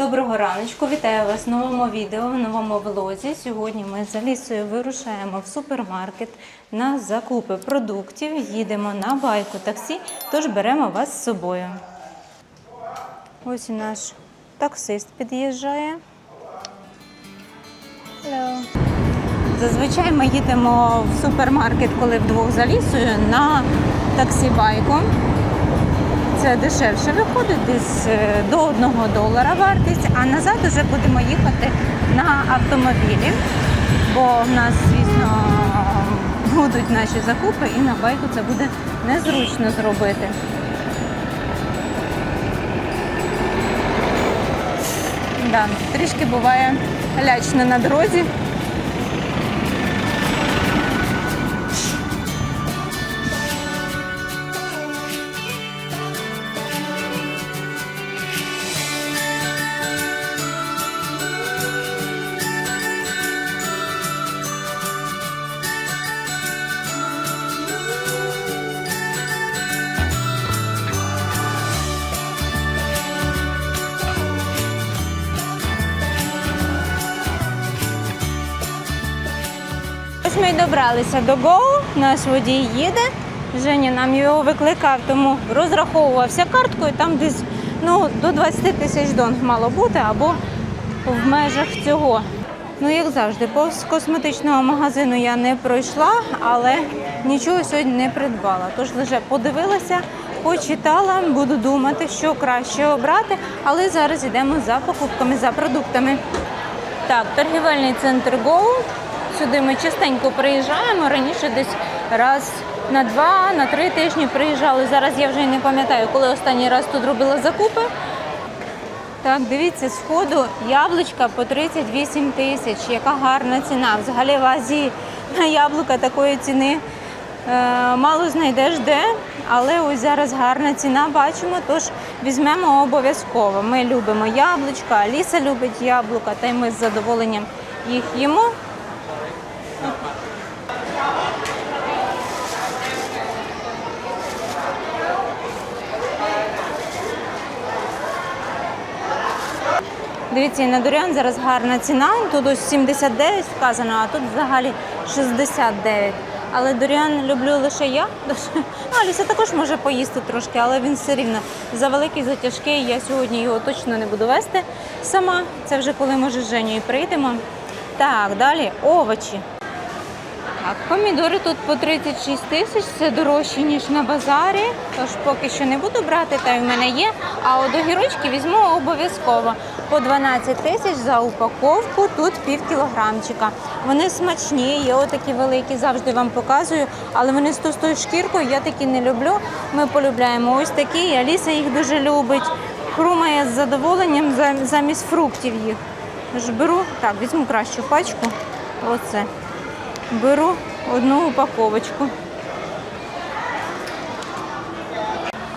Доброго раночку, вітаю вас в новому відео, в новому влозі. Сьогодні ми з Алісою вирушаємо в супермаркет на закупи продуктів. Їдемо на байку таксі, тож беремо вас з собою. Ось і наш таксист під'їжджає. Зазвичай ми їдемо в супермаркет, коли вдвох з Алісою на таксі байку. Це дешевше виходить, десь е, до 1 долара вартість, а назад вже будемо їхати на автомобілі, бо в нас, звісно, будуть наші закупи і на байку це буде незручно зробити. Да, трішки буває лячно на дорозі. Добралися до Go, наш водій їде. Женя нам його викликав, тому розраховувався карткою. Там десь ну, до 20 тисяч донг мало бути або в межах цього. Ну, як завжди, повз косметичного магазину я не пройшла, але нічого сьогодні не придбала. Тож лише подивилася, почитала, буду думати, що краще обрати, але зараз йдемо за покупками, за продуктами. Так, торгівельний центр Go. Сюди ми частенько приїжджаємо. Раніше десь раз на два, на три тижні приїжджали. Зараз я вже не пам'ятаю, коли останній раз тут робила закупи. Так, дивіться, з ходу яблучка по 38 тисяч. Яка гарна ціна. Взагалі в Азії на яблука такої ціни е, мало знайдеш де, але ось зараз гарна ціна бачимо, тож візьмемо обов'язково. Ми любимо яблучка, Аліса любить яблука, та й ми з задоволенням їх їмо. Дивіться, на дурян зараз гарна ціна. Тут ось 79 вказано, а тут взагалі 69. Але дуріан люблю лише я. Ну, Аліса також може поїсти трошки, але він все рівно завеликий, затяжкий. Я сьогодні його точно не буду вести сама. Це вже коли може з Женєю прийдемо. Так, далі овочі. Так, помідори тут по 36 тисяч, це дорожче, ніж на базарі. Тож поки що не буду брати, та й в мене є. А от огірочки візьму обов'язково. По 12 тисяч за упаковку, тут пів кілограмчика. Вони смачні, є отакі великі, завжди вам показую, але вони з товстою шкіркою, я такі не люблю. Ми полюбляємо ось такі, Аліса їх дуже любить. Хрумає з задоволенням замість фруктів їх. Тож беру, так, візьму кращу пачку. Оце. Беру одну упаковочку.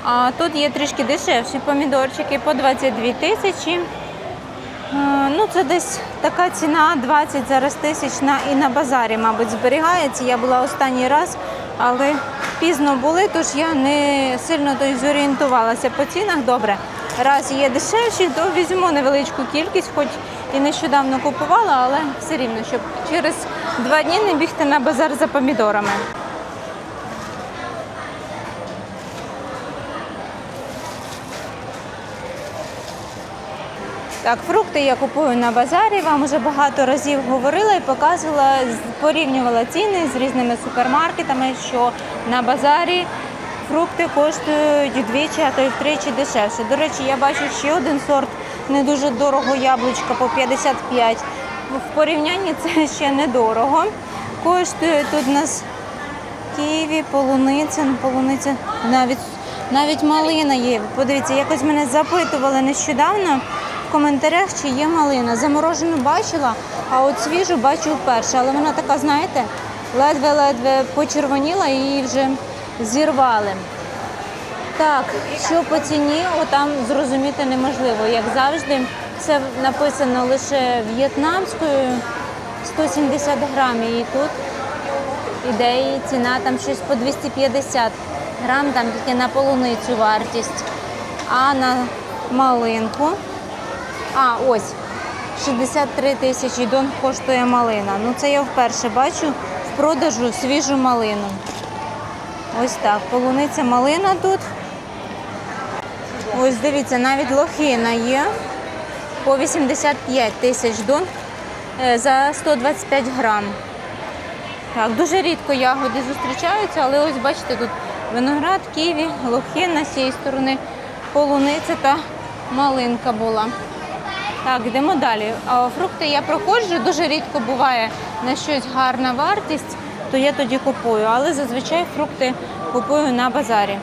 А тут є трішки дешевші помідорчики по 22 тисячі. Е, Ну, це десь така ціна 20 зараз тисяч на, і на базарі, мабуть, зберігається. Я була останній раз, але пізно були, тож я не сильно зорієнтувалася по цінах. Добре, раз є дешевші, то візьму невеличку кількість, хоч і нещодавно купувала, але все рівно, щоб через два дні не бігти на базар за помідорами. Так, фрукти я купую на базарі. Вам вже багато разів говорила і показувала, порівнювала ціни з різними супермаркетами, що на базарі фрукти коштують вдвічі, а то й втричі дешевше. До речі, я бачу ще один сорт не дуже дорого яблучка по 55. В порівнянні це ще недорого. Коштує тут у нас ківі, полуниця, ну полуниця навіть навіть малина є. Подивіться, якось мене запитували нещодавно в коментарях, чи є малина. Заморожену бачила, а от свіжу бачу вперше. Але вона така, знаєте, ледве-ледве почервоніла і її вже зірвали. Так, що по ціні, отам зрозуміти неможливо. Як завжди, це написано лише в'єтнамською 170 грамів. І тут ідеї, ціна там щось по 250 грам, там тільки на полуницю вартість. А на малинку А, ось. 63 тисячі дон коштує малина. Ну це я вперше бачу в продажу свіжу малину. Ось так. Полуниця малина тут. Ось дивіться, навіть лохина є по 85 тисяч дон е, за 125 грам. Так, дуже рідко ягоди зустрічаються, але ось бачите, тут виноград, ківі, лохина з цієї сторони, полуниця та малинка була. Так, йдемо далі. А фрукти я проходжу, дуже рідко буває на щось гарна вартість, то я тоді купую. Але зазвичай фрукти купую на базарі.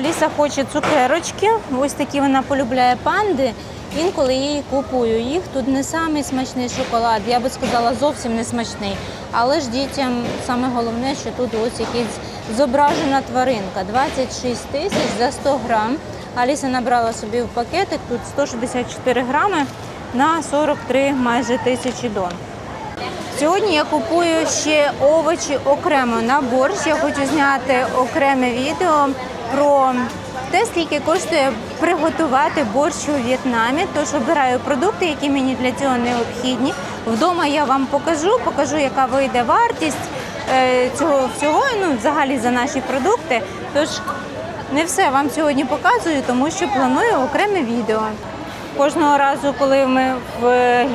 Аліса хоче цукерочки. Ось такі вона полюбляє панди. Інколи я її купую. Їх тут не самий смачний шоколад. Я би сказала, зовсім не смачний. Але ж дітям саме головне, що тут ось якась зображена тваринка. 26 тисяч за 100 грам. Аліса набрала собі в пакетик. Тут 164 грами на 43 майже тисячі дон. Сьогодні я купую ще овочі окремо на борщ. Я хочу зняти окреме відео про те, скільки коштує приготувати борщ у В'єтнамі. Тож обираю продукти, які мені для цього необхідні. Вдома я вам покажу, покажу, яка вийде вартість е, цього всього, ну взагалі за наші продукти. Тож не все вам сьогодні показую, тому що планую окреме відео. Кожного разу, коли ми в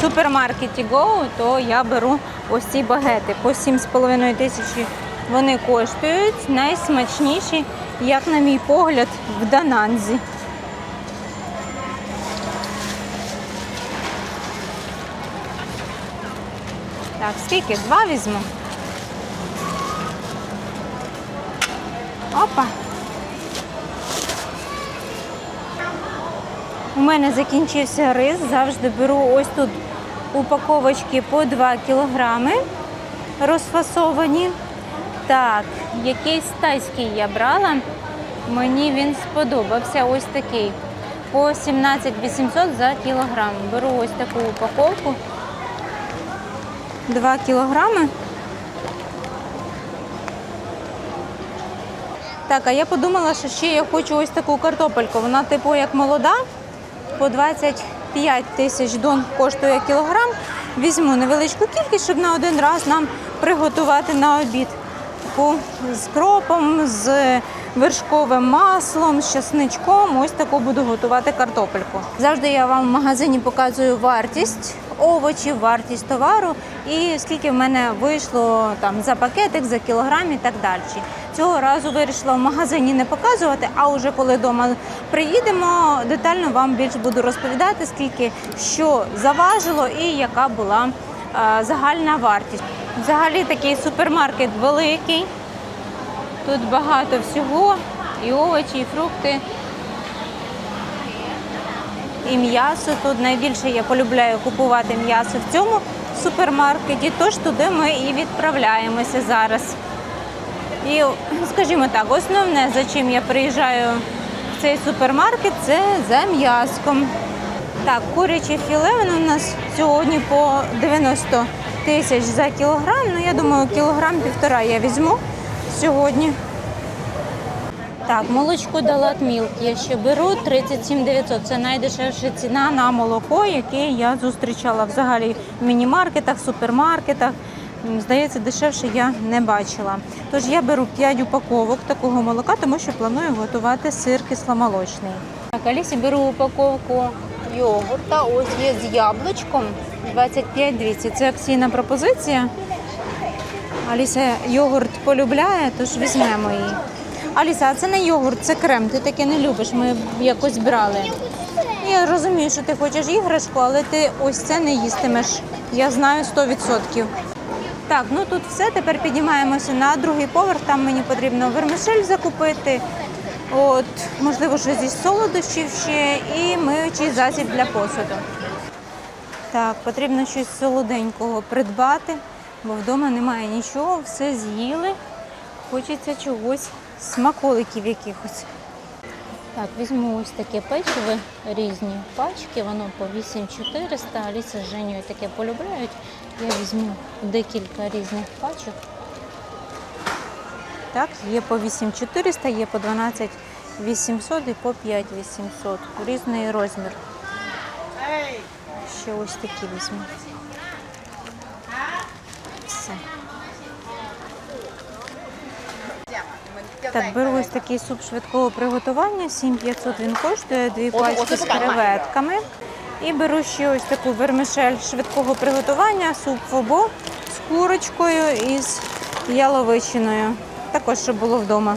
супермаркеті Go, то я беру ось ці багети. По 7,5 тисячі вони коштують. Найсмачніші, як на мій погляд, в Дананзі. Так, скільки? Два візьму. Опа. У мене закінчився рис, завжди беру ось тут упаковочки по 2 кілограми розфасовані. Так, якийсь тайський я брала. Мені він сподобався ось такий. По 17 800 за кілограм. Беру ось таку упаковку. 2 кілограми. Так, а я подумала, що ще я хочу ось таку картопельку. Вона типу як молода, по 25 тисяч дон коштує кілограм. Візьму невеличку кількість, щоб на один раз нам приготувати на обід. Таку з кропом, з вершковим маслом, з часничком. Ось таку буду готувати картопельку. Завжди я вам в магазині показую вартість овочів, вартість товару і скільки в мене вийшло там за пакетик, за кілограм і так далі. Цього разу вирішила в магазині не показувати, а вже коли вдома приїдемо, детально вам більше буду розповідати, скільки що заважило і яка була загальна вартість. Взагалі такий супермаркет великий. Тут багато всього, і овочі, і фрукти, і м'ясо. Тут найбільше я полюбляю купувати м'ясо в цьому супермаркеті, тож туди ми і відправляємося зараз. І, скажімо так, основне, за чим я приїжджаю в цей супермаркет, це за м'яском. Так, куряче філе воно у нас сьогодні по 90 тисяч за кілограм. Ну, я думаю, кілограм півтора я візьму сьогодні. Так, молочко Далат Мілк я ще беру 37 900. Це найдешевша ціна на молоко, яке я зустрічала взагалі в міні-маркетах, супермаркетах. Здається, дешевше я не бачила. Тож я беру 5 упаковок такого молока, тому що планую готувати сир кисломолочний. Так, Алісі беру упаковку йогурта. Ось є з яблучком 25-200. Це акційна пропозиція. Аліса йогурт полюбляє, тож візьмемо її. Аліса, а це не йогурт, це крем. Ти таке не любиш. Ми якось брали. Я розумію, що ти хочеш іграшку, але ти ось це не їстимеш. Я знаю 100%. Так, ну тут все. Тепер піднімаємося на другий поверх. Там мені потрібно вермишель закупити. От, можливо, щось із солодощів ще і миючий засіб для посуду. Так, потрібно щось солоденького придбати, бо вдома немає нічого, все з'їли. Хочеться чогось, смаколиків якихось. Так, візьму ось таке печиво, різні пачки, воно по 8400, Аліса з Женєю таке полюбляють. Я візьму декілька різних пачок. Так, є по 8400, є по 12800 і по 5800. Різний розмір. Ще ось такі візьму. Все. Так, беру ось такий суп швидкого приготування. 7500 він коштує, дві пачки з креветками. І беру ще ось таку вермишель швидкого приготування, суп фобо з курочкою і з яловичиною. Також щоб було вдома.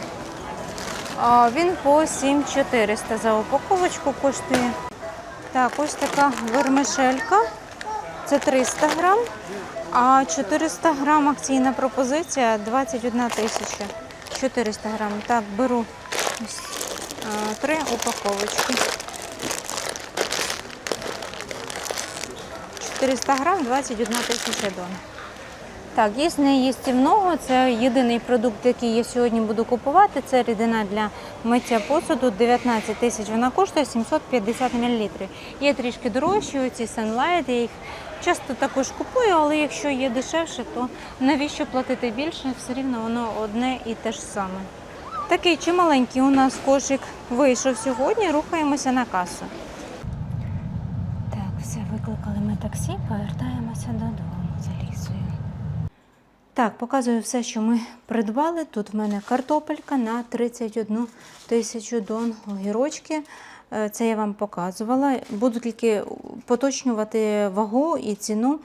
Він по 7400 за упаковочку коштує. Так, ось така вермишелька. Це 300 грам, а 400 грам акційна пропозиція 21 тисяча. 400 грам. Так, беру три упаковочки. 400 грам 21 тисяча дон. Так, є неїстівного. Це єдиний продукт, який я сьогодні буду купувати. Це рідина для миття посуду. 19 тисяч вона коштує 750 мл. Є трішки дорожчі, оці Sunlight, я їх часто також купую, але якщо є дешевше, то навіщо платити більше? Все рівно воно одне і те ж саме. Такий чималенький у нас кошик вийшов сьогодні. Рухаємося на касу. Так, все, викликали ми таксі, повертаємося додому. Так, показую все, що ми придбали. Тут в мене картопелька на 31 тисячу дон огірочки. Е, Це я вам показувала. Буду тільки поточнювати вагу і ціну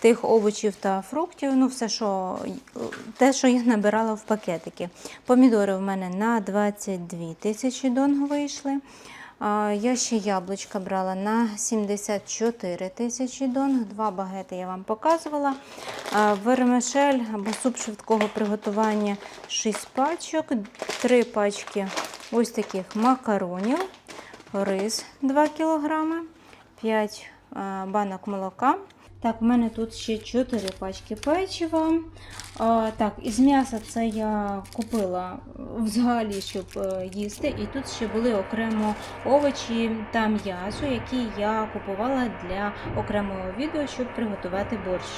тих овочів та фруктів. Ну, все, що, те, що я набирала в пакетики. Помідори в мене на 22 тисячі дон вийшли. Я ще яблучка брала на 74 тисячі дон. Два багети я вам показувала. Вермишель або суп швидкого приготування 6 пачок, 3 пачки ось таких макаронів, рис 2 кг, 5 банок молока. Так, у мене тут ще 4 пачки печива. А, так, із м'яса це я купила взагалі, щоб е, їсти. І тут ще були окремо овочі та м'ясо, які я купувала для окремого відео, щоб приготувати борщ.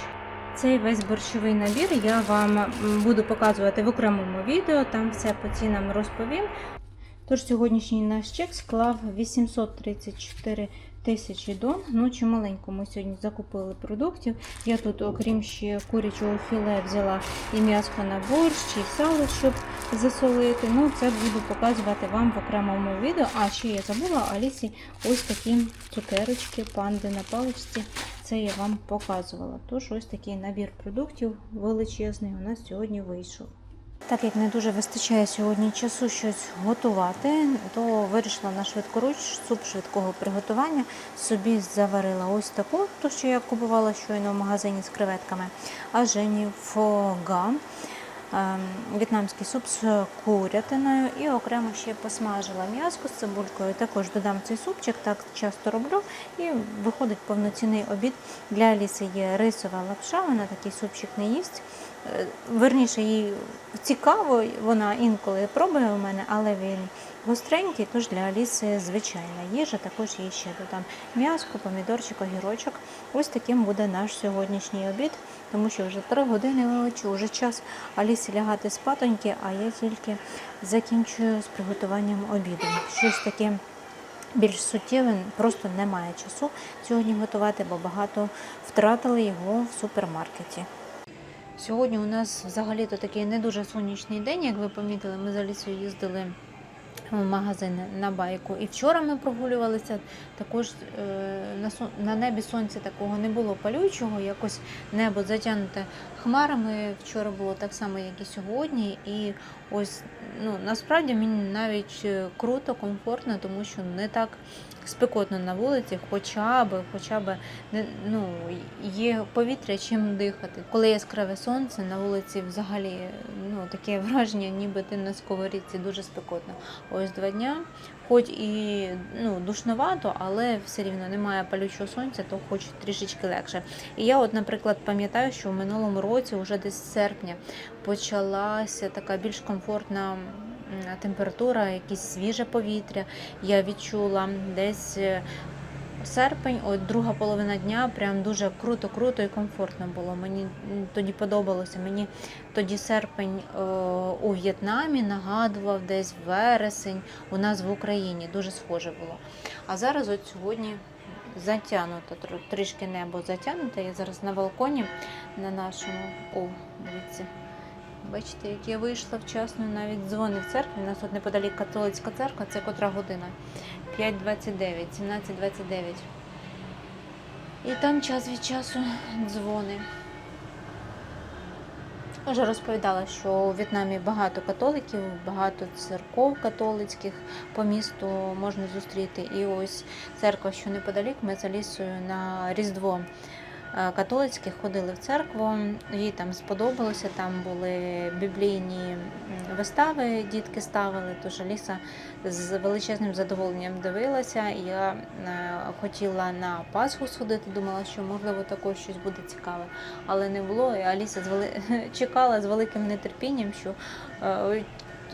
Цей весь борщовий набір я вам буду показувати в окремому відео, там все по цінам розповім. Тож сьогоднішній наш чек склав 834 тисячі дон. Ну, чималенько ми сьогодні закупили продуктів. Я тут, окрім ще курячого філе, взяла і м'ясо на борщ, і сало, щоб засолити. Ну, це буду показувати вам в окремому відео. А ще я забула Алісі ось такі цукерочки, панди на паличці. Це я вам показувала. Тож ось такий набір продуктів величезний у нас сьогодні вийшов. Так як не дуже вистачає сьогодні часу щось готувати, то вирішила на швидкоруч суп швидкого приготування. Собі заварила ось таку, ту, що я купувала щойно в магазині з креветками, а Жені фога. ем, В'єтнамський суп з курятиною і окремо ще посмажила м'язку з цибулькою. Також додам цей супчик, так часто роблю. І виходить повноцінний обід. Для Аліси є рисова лапша, вона такий супчик не їсть. Е, Верніше, їй цікаво, вона інколи пробує у мене, але він гостренький, тож для Аліси звичайна їжа. Також їй ще додам м'яско, помідорчик, огірочок. Ось таким буде наш сьогоднішній обід, тому що вже три години ночі, вже час Алісі лягати спатоньки, а я тільки закінчую з приготуванням обіду. Щось таке більш суттєве, просто немає часу сьогодні готувати, бо багато втратили його в супермаркеті. Сьогодні у нас взагалі-то такий не дуже сонячний день, як ви помітили, ми за лісою їздили в магазин на байку. І вчора ми прогулювалися. Також е, на, небі сонця такого не було палючого, якось небо затягнуте хмарами. Вчора було так само, як і сьогодні. І ось ну, насправді мені навіть е, круто, комфортно, тому що не так спекотно на вулиці, хоча б, хоча б ну, є повітря, чим дихати. Коли яскраве сонце на вулиці взагалі ну, таке враження, ніби ти на сковорідці дуже спекотно. Ось два дня, хоч і ну, душновато, але все рівно немає палючого сонця, то хоч трішечки легше. І я, от, наприклад, пам'ятаю, що в минулому році, вже десь серпня, почалася така більш комфортна температура, якесь свіже повітря. Я відчула десь. е, Серпень, от друга половина дня, прям дуже круто, круто і комфортно було. Мені тоді подобалося. Мені тоді серпень е, у В'єтнамі нагадував десь вересень у нас в Україні. Дуже схоже було. А зараз, от сьогодні, затягнуто трішки небо затягнуте. Я зараз на балконі на нашому. О, дивіться. Бачите, як я вийшла вчасно, навіть дзвони в церкві. У нас тут неподалік католицька церква, це котра година. 5.29, 17.29. І там час від часу дзвони. Вже розповідала, що у В'єтнамі багато католиків, багато церков католицьких по місту можна зустріти. І ось церква, що неподалік, ми з Алісою на Різдво е, католицьке ходили в церкву. Їй там сподобалося, там були біблійні вистави, дітки ставили. Тож Аліса з величезним задоволенням дивилася. Я е, хотіла на Пасху сходити, думала, що можливо також щось буде цікаве, але не було. І Аліса з вели... чекала з великим нетерпінням, що е,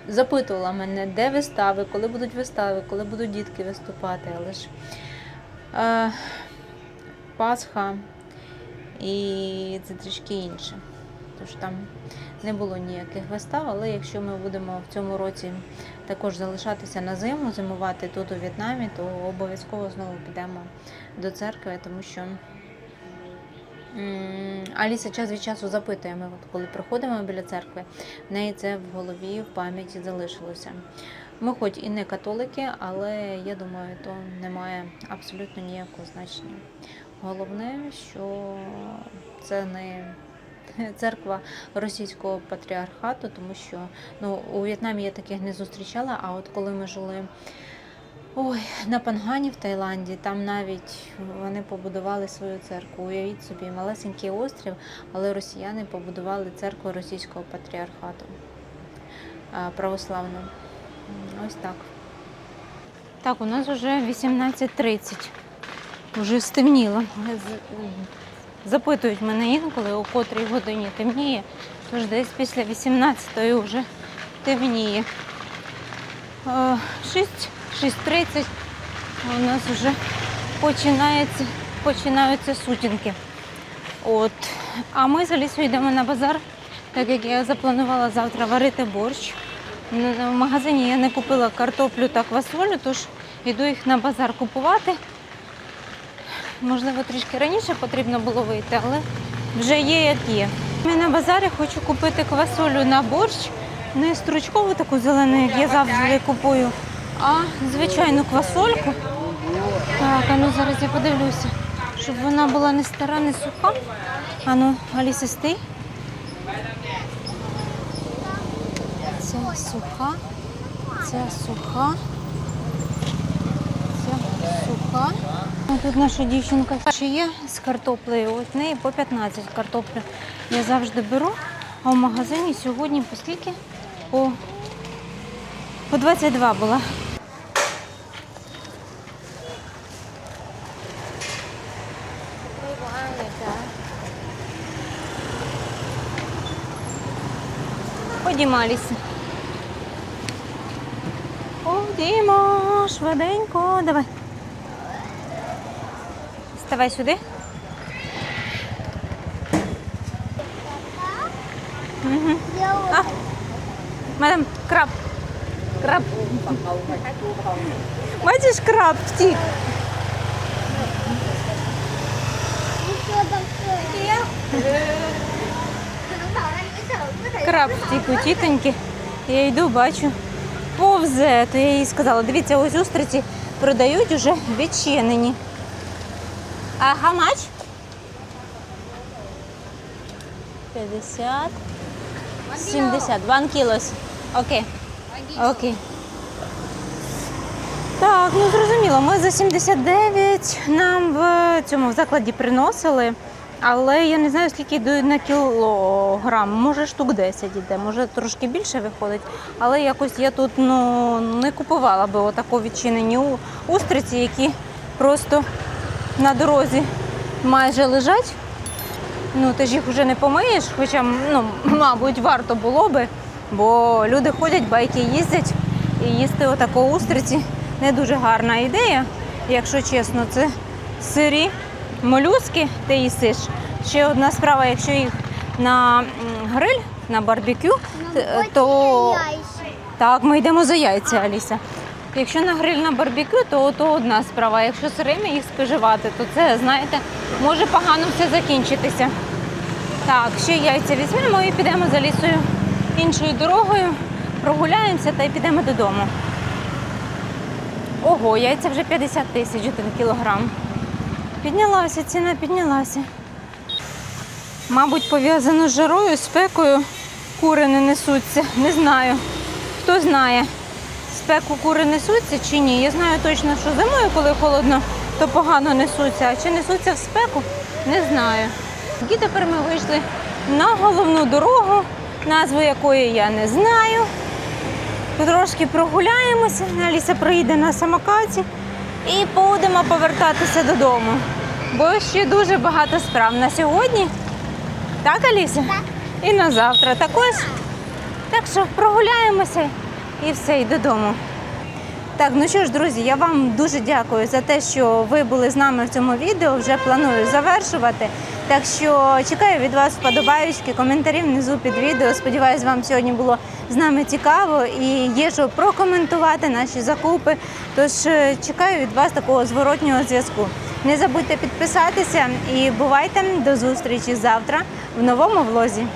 запитувала мене, де вистави, коли будуть вистави, коли будуть дітки виступати. Але ж Пасха і це трішки інше. Тож там не було ніяких вистав, але якщо ми будемо в цьому році також залишатися на зиму, зимувати тут у В'єтнамі, то обов'язково знову підемо до церкви, тому що Аліса час від часу запитує, ми от коли приходимо біля церкви, в неї це в голові, в пам'яті залишилося. Ми хоч і не католики, але я думаю, то не має абсолютно ніякого значення. Головне, що це не церква російського патріархату, тому що ну, у В'єтнамі я таких не зустрічала. А от коли ми жили ой, на Пангані в Таїланді, там навіть вони побудували свою церкву. Уявіть собі, малесенький острів, але росіяни побудували церкву російського патріархату православну. Ось так. Так, у нас вже 18.30. Вже стемніло. Запитують мене інколи, у котрій годині темніє, тож десь після 18-ї вже темніє. Е, 6, 6.30 у нас вже починається, починаються сутінки. От. А ми з Алісою йдемо на базар, так як я запланувала завтра варити борщ. В магазині я не купила картоплю та квасолю, тож йду їх на базар купувати. Можливо, трішки раніше потрібно було вийти, але вже є як є. Я на базарі хочу купити квасолю на борщ, не стручкову таку зелену, як я завжди купую, а звичайну квасольку. Так, а ну зараз я подивлюся, щоб вона була не стара, не суха. А ну, Аліса, стій. Ця суха, ця суха, ця суха. Ну, Тут наша дівчинка ще є з картоплею. От неї по 15 картоплю. Я завжди беру, а в магазині сьогодні по скільки? По, по 22 була. Ходімо, Аліса. Ходімо, швиденько, давай. Ставай сюди. Угу. А, мадам, краб. Краб. Бачиш, краб втік. Краб втік у тітоньки. Я йду, бачу, повзе. То я їй сказала, дивіться, ось устриці продають уже відчинені. А how much? 50. 70. One kilos. Окей. Окей. Так, ну зрозуміло, ми за 79 нам в цьому закладі приносили, але я не знаю, скільки йде на кілограм. Може штук 10 йде, може трошки більше виходить. Але якось я тут ну, не купувала би отако відчинені устриці, які просто на дорозі майже лежать. Ну, ти ж їх вже не помиєш, хоча, ну, мабуть, варто було би, бо люди ходять, байки їздять і їсти отако устриці не дуже гарна ідея, якщо чесно, це сирі молюски ти їсиш. Ще одна справа, якщо їх на гриль, на барбекю, то так, ми йдемо за яйця, Аліса. Якщо на гриль на барбекю, то, то одна справа. Якщо сирими їх споживати, то це, знаєте, може погано все закінчитися. Так, ще яйця візьмемо і підемо за лісою іншою дорогою, прогуляємося та й підемо додому. Ого, яйця вже 50 тисяч один кілограм. Піднялася, ціна піднялася. Мабуть, пов'язано з жарою, спекою. Кури не несуться. Не знаю. Хто знає, спеку кури несуться чи ні. Я знаю точно, що зимою, коли холодно, то погано несуться. А чи несуться в спеку, не знаю. І тепер ми вийшли на головну дорогу, назву якої я не знаю. Трошки прогуляємося, Аліса приїде на самокаті і будемо повертатися додому. Бо ще дуже багато справ на сьогодні. Так, Аліся? Так. І на завтра також. Так що прогуляємося і все, і додому. Так, ну що ж, друзі, я вам дуже дякую за те, що ви були з нами в цьому відео. Вже планую завершувати. Так що чекаю від вас вподобаючки, коментарі внизу під відео. Сподіваюсь, вам сьогодні було з нами цікаво і є що прокоментувати наші закупи. Тож е, чекаю від вас такого зворотнього зв'язку. Не забудьте підписатися і бувайте до зустрічі завтра в новому влозі.